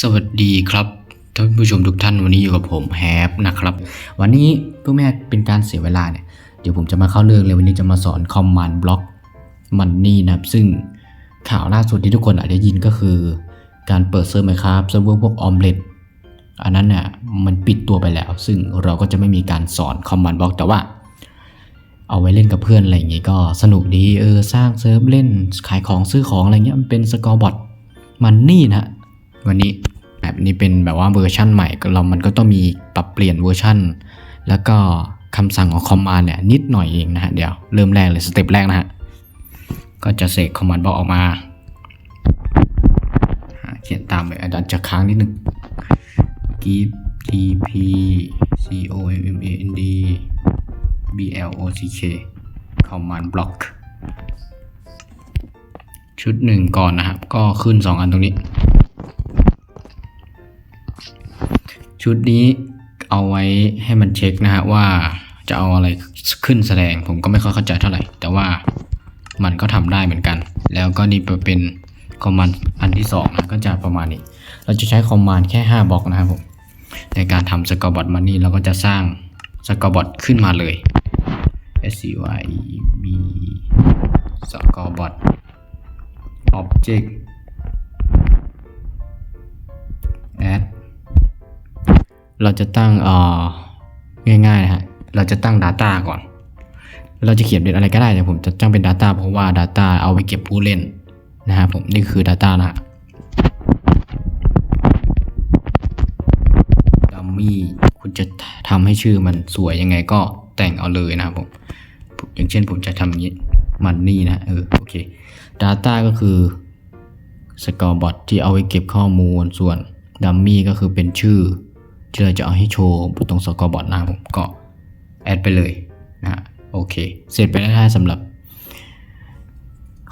สวัสดีครับท่านผู้ชมทุกท่านวันนี้อยู่กับผมแฮปนะครับ วันนี้เพื่อไม่ให้เป็นการเสียเวลาเนี่ยเดี๋ยวผมจะมาเข้าเรื่องเลยวันนี้จะมาสอนคอมมานด์บล็อกมันนี่นะครับ ซึ่งข่าวล่าสุดที่ทุกคนอาจจะยินก็คือ การเปิดเซิร์ฟไหมครับเซิร์ฟเวอร์พวกออมเล็ตอันนั้นเนี่ยมันปิดตัวไปแล้ว ซึ่งเราก็จะไม่มีการสอนคอมมานด์บล็อกแต่ว่า เอาไว้เล่นกับเพื่อนอะไรอย่างงี้ก็สนุกดีเออสร้างเซิร์ฟเล่นขายของซื้อของอะไรเงี้ยมันเป็นสกอร์บอทมันนี่นะ วันนี้แบบนี้เป็นแบบว่าเวอร์ชั่นใหม่เรามันก็ต้องมีปรับเปลี่ยนเวอร์ชั่น แล้วก็คำสั่งของคอมมานด์เนี่ยนิดหน่อยเองนะฮะเดี๋ยวเริ่มแรกเลยสเต็ปแรกนะฮะก็จะเสกคอมมานด์บอกออกมาเขียนตามไปอาจจะจะค้างนิดนึง give tp c o m m a n d b l o c k command block ชุดหนึ่งก่อนนะครับ ก็ขึ้น 2 อันตรงนี้ ชุดนี้เอาไว้ให้มันเช็คนะฮะว่าจะเอาอะไรขึ้นแสดงผมก็ไม่ค่อยเข้าใจเท่าไหร่ แต่ว่ามันก็ทำได้เหมือนกัน แล้วก็นี่เป็นคอมมานด์อันที่2นะก็จะประมาณนี้ เราจะใช้คอมมานด์แค่ 5บล็อกนะครับผมในการทำสกอร์บอทมันนี่เราก็จะสร้างสกอร์บอทขึ้นมาเลย scyb สกอร์บอท object add เราจะตั้งเอ่อง่ายๆนะฮะเราจะตั้ง Data ก่อน เราจะเขียนเป็นอะไรก็ได้แต่ผมจะตั้งเป็น Data เพราะว่า Data เอาไว้เก็บผู้เล่นนะครับผมนี่คือ Data นะฮะดัมมี่คุณจะทำให้ชื่อมันสวยยังไงก็แต่งเอาเลยนะครับผม อย่างเช่นผมจะทำอย่างนี้มันนี่นะเออโอเค Data ก็คือสกอร์บอทที่เอาไว้เก็บข้อมูลส่วนดัมมี่ก็คือเป็นชื่อ ที่เราจะเอาให้โชว์ตรงสกอร์บอทนะครับผมก็แอดไปเลยนะฮะโอเค เสร็จไปแล้วนะสำหรับ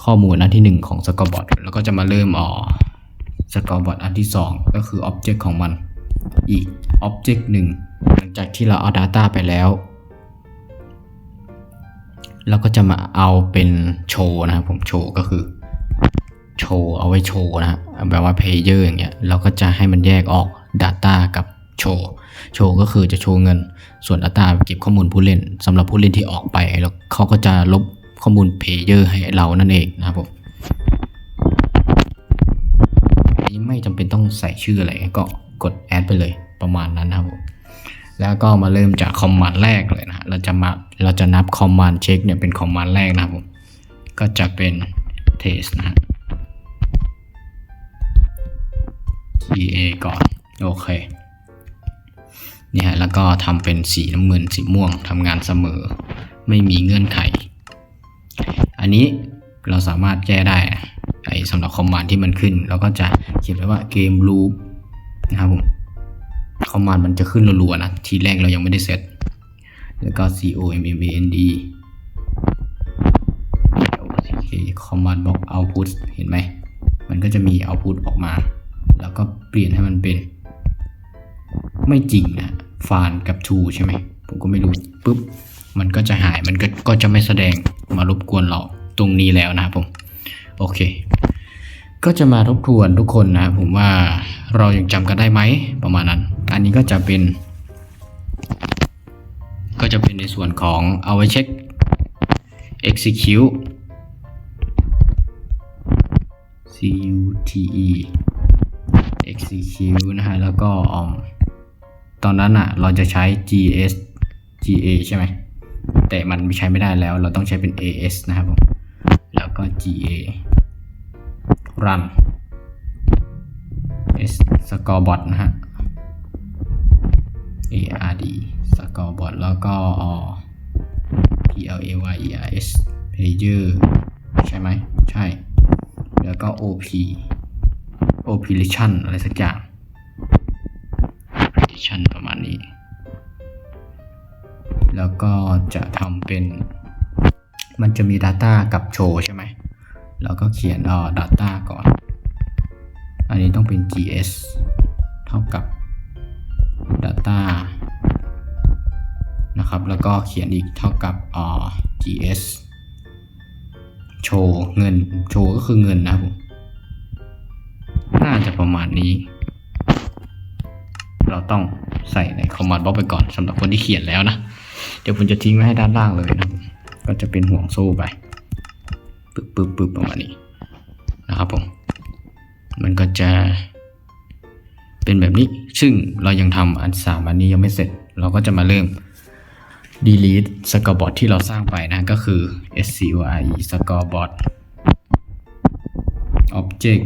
ข้อมูลอันที่ 1 ของสกอร์บอทแล้วก็จะมาเริ่มอ๋อสกอร์บอทอันที่ 2 ก็คืออ็อบเจกต์ของมัน อีกอ็อบเจกต์หนึ่งหลังจากที่เราเอา Data ไปแล้วเราก็จะมาเอาเป็นโชว์นะครับผมโชว์ก็คือโชว์เอาไว้โชว์นะฮะแบบว่า Player อย่างเงี้ยเราก็จะให้มันแยกออก Data กับ โชว์โชว์ก็คือจะโชว์เงิน ส่วน Data เก็บข้อมูลผู้เล่นสำหรับผู้เล่นที่ออกไปแล้วเขาก็จะลบข้อมูล Player ให้เรานั่นเองนะครับผมอันนี้ไม่จำเป็นต้องใส่ชื่ออะไรก็กด add ไปเลยประมาณนั้นนะครับผมแล้วก็มาเริ่มจากคอมมานด์แรกเลยนะเราจะมาเราจะนับคอมมานด์เช็คเนี่ยเป็นคอมมานด์แรกนะครับผมก็จะเป็น test นะฮะ TA ก่อน โอเค เนี่ยแล้วก็ทำเป็นสีน้ำเงินสีม่วงทำงานเสมอ ไม่มีเงื่อนไข อันนี้เราสามารถแก้ได้ไอ้สำหรับคอมมานด์ที่มันขึ้น เราก็จะเขียนไว้ว่าเกมลูปนะครับผมคอมมานด์มันจะขึ้นรัวๆนะ ทีแรกเรายังไม่ได้เซตแล้วก็ c o m m a n d คคอมมานด์บอก output เห็นไหม มันก็จะมี output ออกมา แล้วก็เปลี่ยนให้มันเป็น ไม่จริงนะ ฟานกับ to ใช่ไหม ผมก็ไม่รู้ปุ๊บ มันก็จะหายมันก็ก็จะไม่แสดงมารบกวนเราตรงนี้แล้วนะครับผม โอเค ก็จะมาทบทวนทุกคนนะครับผมว่าเรายังจำกันได้ไหมประมาณนั้น อันนี้ก็จะเป็น ก็จะเป็นในส่วนของเอาไว้เช็ค execute c u t e execute นะฮะแล้วก็อม ตอนนั้นอะเราจะใช้ gs ga ใช่ไหมแต่มันใช้ไม่ได้แล้ว เราต้องใช้เป็น as นะครับผมแล้วก็ ga run s scorebot นะฮะ ard scorebot แล้วก็ p l a y e r s pager ใช่ไหม ใช่ แล้วก็ op operation อะไรสักอย่าง ก็จะทำเป็น มันจะมี Data กับโชว์ใช่ไหมแล้วก็เขียนเอ่อ Data ก่อน อันนี้ต้องเป็น gs เท่ากับ Data นะครับ แล้วก็เขียนอีกเท่ากับอ่อ gs โชว์เงิน โชว์ก็คือเงินนะครับผม น่าจะประมาณนี้ เราต้องใส่ในคอมมานด์บล็อกไปก่อนสำหรับคนที่เขียนแล้วนะ เดี๋ยวผมจะทิ้งไว้ให้ด้านล่างเลยนะก็จะเป็นห่วงโซ่ไปปึ๊บปึ๊บปึ๊บประมาณนี้นะครับผมมันก็จะเป็นแบบนี้ซึ่งเรายังทำอันสามอันนี้ยังไม่เสร็จ เราก็จะมาเริ่ม delete scoreboard ที่เราสร้างไปนะก็คือ score scoreboard object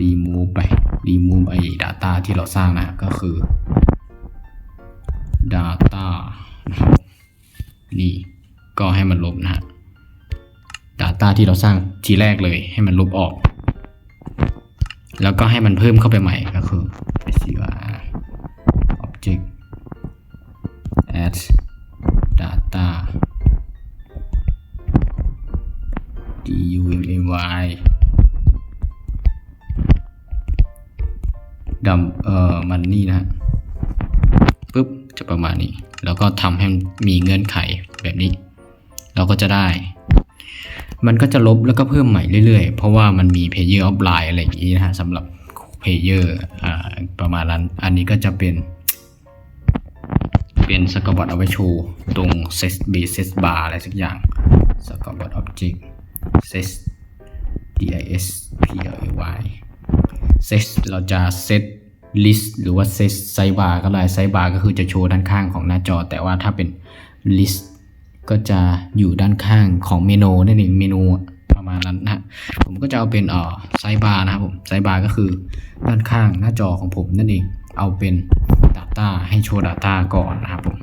remove ไป remove ไอ้ data ที่เราสร้างนะก็คือ data นะครับ นี่ก็ให้มันลบนะฮะ data ที่เราสร้างทีแรกเลยให้มันลบออก แล้วก็ให้มันเพิ่มเข้าไปใหม่ก็คือ sqr object add data dummy ดำเอ่อมันนี่นะฮะปุ๊บ จะประมาณนี้ แล้วก็ทำให้มีเงื่อนไขแบบนี้ เราก็จะได้ มันก็จะลบแล้วก็เพิ่มใหม่เรื่อยๆ เพราะว่ามันมี Player of Line อะไรอย่างนี้นะฮะสำหรับ Player อ่าประมาณนั้น อันนี้ก็จะเป็น เป็นสกอร์บอร์ดเอาไว้โชว์ตรง set basis bar อะไรสักอย่างสกอร์บอร์ด object set dis ply set เราจะ set list หรือว่า set sidebar ก็ได้ sidebar ก็คือจะโชว์ด้านข้างของหน้าจอ แต่ว่าถ้าเป็น list ก็จะอยู่ด้านข้างของเมนูนั่นเองเมนูประมาณนั้นนะผมก็จะเอาเป็นเอ่อไซบาร์นะครับผมไซบาร์ก็คือด้านข้างหน้าจอของผมนั่นเองเอาเป็น Data ให้โชว์ Data ก่อนนะครับผม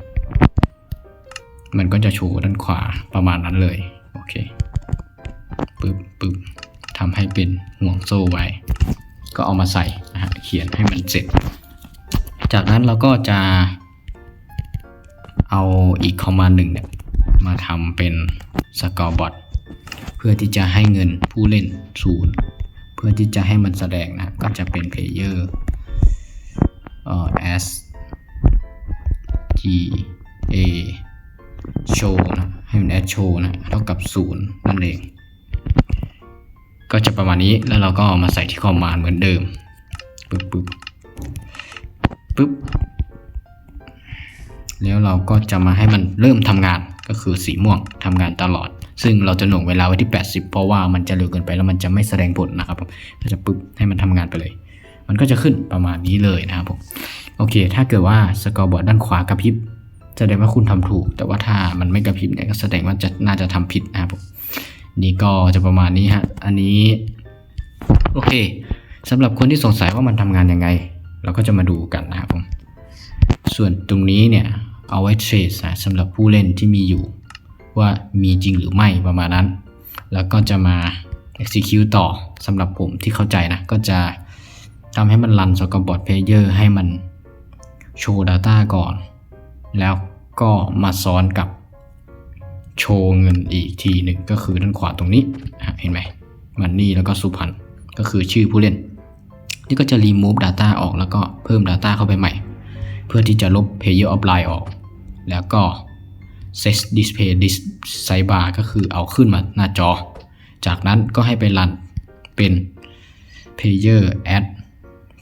มันก็จะโชว์ด้านขวาประมาณนั้นเลยโอเคปึ๊บปึ๊บทำให้เป็นห่วงโซ่ไว้ ก็เอามาใส่นะฮะเขียนให้มันเสร็จ จากนั้นเราก็จะเอาอีกคอมมานหนึ่งเนี่ยมาทำเป็นสกอร์บอทเพื่อที่จะให้เงินผู้เล่นศูนย์เพื่อที่จะให้มันแสดงนะก็จะเป็น player เอ่อ S g a show นะให้มัน S show นะเท่ากับศูนย์นั่นเอง ก็จะประมาณนี้แล้วเราก็มาใส่ที่คอมมานด์เหมือนเดิมปึ๊บปึ๊บปึ๊บแล้วเราก็จะมาให้มันเริ่มทำงานก็คือสีม่วงทำงานตลอด ซึ่งเราจะหน่วงเวลาไว้ที่ 80 เพราะว่ามันจะเร็วเกินไปแล้วมันจะไม่แสดงผลนะครับก็จะปึ๊บให้มันทำงานไปเลย มันก็จะขึ้นประมาณนี้เลยนะครับผมโอเค ถ้าเกิดว่าสกอร์บอร์ดด้านขวากระพริบแสดงว่าคุณทำถูก แต่ว่าถ้ามันไม่กระพริบเนี่ยก็แสดงว่าจะน่าจะทำผิดนะครับผม นี่ก็จะประมาณนี้ฮะ อันนี้ โอเคสำหรับคนที่สงสัยว่ามันทำงานยังไง เราก็จะมาดูกันนะครับผม ส่วนตรงนี้เนี่ย เอาไว้เทรดสำหรับผู้เล่นที่มีอยู่ ว่ามีจริงหรือไม่ประมาณนั้น แล้วก็จะมา execute ต่อสำหรับผมที่เข้าใจนะ ก็จะทำให้มันรัน scoreboard player ให้มันโชว์ data ก่อน แล้วก็มาซ้อนกับ โชว์เงินอีกทีหนึ่งก็คือด้านขวาตรงนี้เห็นไหมมันนี่แล้วก็สุพรรณก็คือชื่อผู้เล่น นี่ก็จะ remove data ออกแล้วก็เพิ่ม data เข้าไปใหม่ เพื่อที่จะลบ Player of Line ออก แล้วก็ set display this sidebar ก็คือเอาขึ้นมาหน้าจอ จากนั้นก็ให้ไปรันเป็น Player add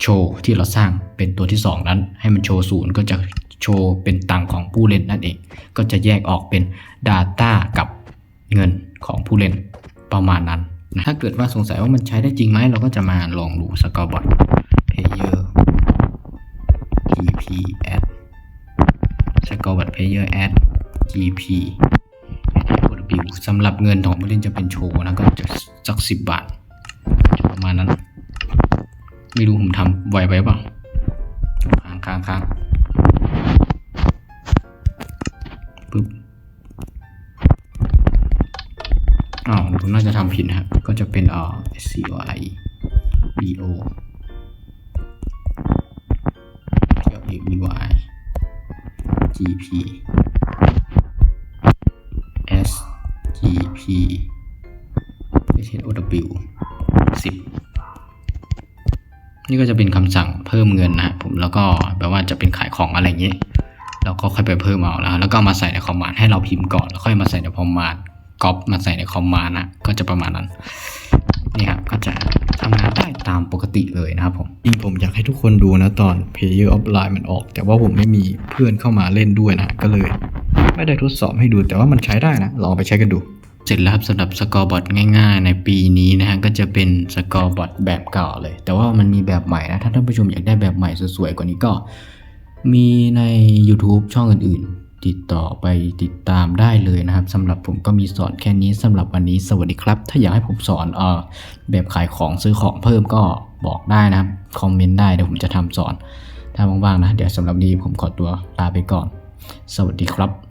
show ที่เราสร้างเป็นตัวที่ 2 นั้น ให้มันโชว์ศูนย์ก็จะ โชว์เป็นตังของผู้เล่นนั่นเอง ก็จะแยกออกเป็น Data กับเงินของผู้เล่นประมาณนั้นนะถ้าเกิดว่าสงสัยว่ามันใช้ได้จริงไหมเราก็จะมาลองดู Scoreboard Player gp add scoreboard player add gp สำหรับเงินของผู้เล่นจะเป็นโชว์นะก็จะสักสิบบาทประมาณนั้น ไม่รู้ผมทำไวไปเปล่าค้างค้างค้าง ปึ๊บอ้าวผมน่าจะทำผิดนะครับ ก็จะเป็นอ่อ c o i b o เกี่ยว a b y gp s gp s o w 10นี่ก็จะเป็นคำสั่งเพิ่มเงินนะฮะผมแล้วก็แปลว่าจะเป็นขายของอะไรอย่างเงี้ย เราก็ค่อยไปเพิ่มเอาแล้วแล้วก็เอามาใส่ในคอมมานด์ให้เราพิมพ์ก่อนแล้วค่อยมาใส่ในคอมมานด์ก๊อปมาใส่ในคอมมานด์นะก็จะประมาณนั้นนี่ครับก็จะทำงานได้ตามปกติเลยนะครับผมจริงผมอยากให้ทุกคนดูนะตอน Player of Line มันออก แต่ว่าผมไม่มีเพื่อนเข้ามาเล่นด้วยนะก็เลย ไม่ได้ทดสอบให้ดูแต่ว่ามันใช้ได้นะลองไปใช้กันดู เสร็จแล้วครับสำหรับสกอร์บอทง่ายๆ ในปีนี้นะฮะก็จะเป็นสกอร์บอทแบบเก่าเลย แต่ว่ามันมีแบบใหม่นะถ้าท่านผู้ชมอยากได้แบบใหม่สวยๆกว่านี้ก็ มีใน YouTube ช่องอื่นๆ ติดต่อไปติดตามได้เลยนะครับสำหรับผมก็มีสอนแค่นี้สำหรับวันนี้สวัสดีครับ ถ้าอยากให้ผมสอนเออแบบขายของซื้อของเพิ่มก็บอกได้นะครับคอมเมนต์ได้เดี๋ยวผมจะทำสอน ถ้าว่างๆนะ เดี๋ยวสำหรับนี้ผมขอตัวลาไปก่อน สวัสดีครับ